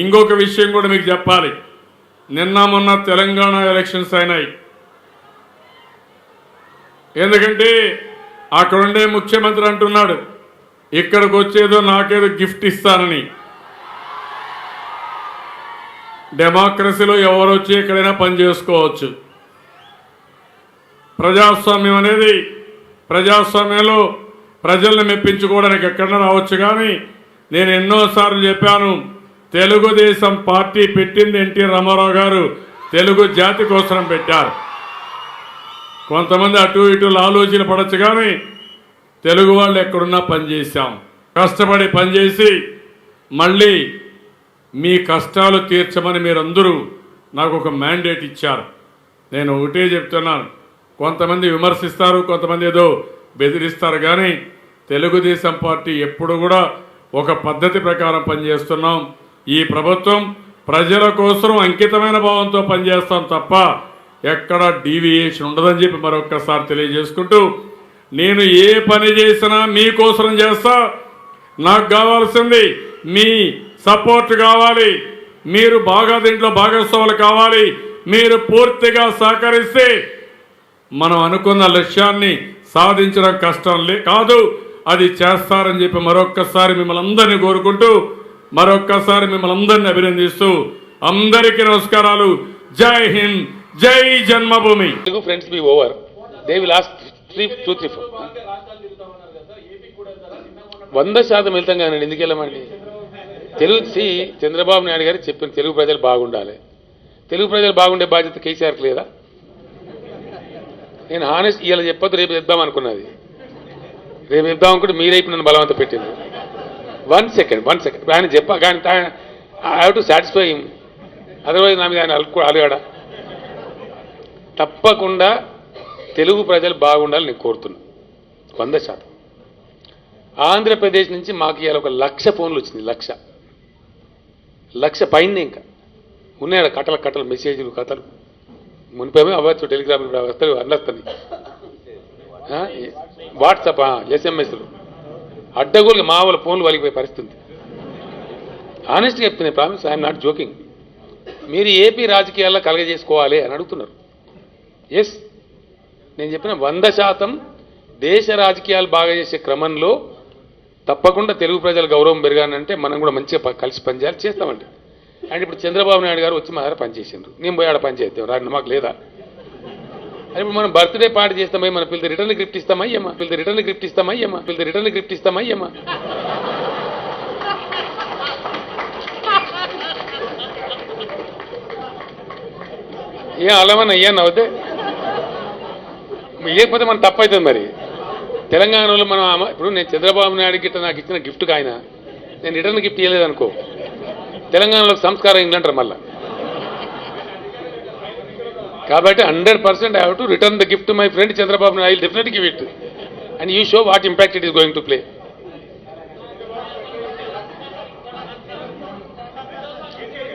ఇంకొక విషయం కూడా మీకు చెప్పాలి. నిన్న మొన్న తెలంగాణ ఎలక్షన్స్ అయినాయి. ఎందుకంటే అక్కడుండే ముఖ్యమంత్రి అంటున్నాడు ఇక్కడికి వచ్చేదో నాకేదో గిఫ్ట్ ఇస్తానని. డెమోక్రసీలో ఎవరు వచ్చి ఎక్కడైనా పని చేసుకోవచ్చు. ప్రజాస్వామ్యం అనేది ప్రజాస్వామ్యంలో ప్రజల్ని మెప్పించుకోవడానికి ఎక్కడైనా రావచ్చు కానీ నేను ఎన్నోసార్లు చెప్పాను తెలుగుదేశం పార్టీ పెట్టింది ఎన్టీ రామారావు గారు. తెలుగు జాతి కోసం పెట్టారు. కొంతమంది అటు ఇటు ఆలోచన పడచ్చు కానీ తెలుగు వాళ్ళు ఎక్కడున్నా పనిచేశాం కష్టపడి పనిచేసి మళ్ళీ మీ కష్టాలు తీర్చమని మీరందరూ నాకు ఒక మ్యాండేట్ ఇచ్చారు. నేను ఒకటే చెప్తున్నాను. కొంతమంది విమర్శిస్తారు కొంతమంది ఏదో బెదిరిస్తారు కానీ తెలుగుదేశం పార్టీ ఎప్పుడు కూడా ఒక పద్ధతి ప్రకారం పనిచేస్తున్నాం. ఈ ప్రభుత్వం ప్రజల కోసం అంకితమైన భావంతో పనిచేస్తాం తప్ప ఎక్కడ డీవియేషన్ ఉండదని చెప్పి మరొక్కసారి తెలియజేసుకుంటూ నేను ఏ పని చేసినా మీకోసం చేస్తా నాకు కావాల్సింది మీ సపోర్ట్ కావాలి మీరు బాగా దీంట్లో భాగస్వాములు కావాలి మీరు పూర్తిగా సహకరిస్తే మనం అనుకున్న లక్ష్యాన్ని సాధించడం కష్టం లే కాదు అది చేస్తారని చెప్పి మరొక్కసారి మిమ్మల్ని అందరినీ కోరుకుంటూ మరొక్కసారి మిమ్మల్ని అందరిని అభినందిస్తూ అందరికీ నమస్కారాలు. Jai Hind Jai Janmabhoomi. Friends be over they will last three two three four వంద శాతం వెళ్తాం కానీ ఎందుకు వెళ్ళమండి? తెలుగు సి చంద్రబాబు నాయుడు గారు చెప్పిన తెలుగు ప్రజలు బాగుండాలి. తెలుగు ప్రజలు బాగుండే బాధ్యత కేసీఆర్కి లేదా? నేను హానెస్ట్ ఇలా చెప్పొద్దు రేపు చెప్దాం అనుకున్నది. రేపు చెప్దాం అనుకుంటే మీరైపు నన్ను బలవంత పెట్టింది వన్ సెకండ్ వన్ సెకండ్. ఆయన చెప్ప కానీ I have to satisfy otherwise నా మీద ఆయన అలుకు అలగాడా? తప్పకుండా తెలుగు ప్రజలు బాగుండాలని నేను కోరుతున్నా. వంద శాతం. ఆంధ్రప్రదేశ్ నుంచి మాకు ఇవాళ ఒక లక్ష ఫోన్లు వచ్చింది లక్ష. లక్ష పైంది ఇంకా. ఉన్నాయి కట్టల కట్టలు మెసేజ్లు కథలు. మునిపేమో అవ్వచ్చు టెలిగ్రామ్ వస్తాయి అన్నస్తుంది వాట్సాప్ ఎస్ఎంఎస్లు. అడ్డగోలుగా మా వాళ్ళ ఫోన్లు వలిగిపోయే పరిస్థితి ఆనెస్ట్గా చెప్తున్నాయి ప్రామిస్ ఐఎమ్ నాట్ జోకింగ్ మీరు ఏపీ రాజకీయాల్లో కలగజేసుకోవాలి అని అడుగుతున్నారు. ఎస్ నేను చెప్పిన వంద శాతం దేశ రాజకీయాలు బాగా చేసే క్రమంలో తప్పకుండా తెలుగు ప్రజల గౌరవం పెరగానంటే మనం కూడా మంచిగా కలిసి పనిచేయాలి చేస్తామండి. అండ్ ఇప్పుడు చంద్రబాబు నాయుడు గారు వచ్చి మా దగ్గర పనిచేసిండ్రు. నేను పోయి ఆడ పనిచేద్దాం మాకు లేదా. అని ఇప్పుడు మనం బర్త్డే పార్టీ చేస్తామై? మన పిల్లలు రిటర్న్ గిఫ్ట్ ఇస్తామయ్యమ్మా పిల్లలు రిటర్న్ గిఫ్ట్ ఇస్తామయ్యమ్మా పిల్లలు రిటర్న్ గిఫ్ట్ ఇస్తామయ్యమ్మా ఏ అలవన్ అయ్యా నవ్వుతే ఇవ్వకపోతే మనం తప్పవుతుంది మరి. తెలంగాణలో మనం ఇప్పుడు నేను చంద్రబాబు నాయుడు గిట్ట నాకు ఇచ్చిన గిఫ్ట్ ఆయన. నేను రిటర్న్ గిఫ్ట్ ఇవ్వలేదు అనుకో తెలంగాణలో సంస్కారం ఇంగ్లంటారు మళ్ళా. కాబట్టి hundred percent I have to return the gift my friend Chandrababu Naidu definite give it. And you show what impact it is going to play.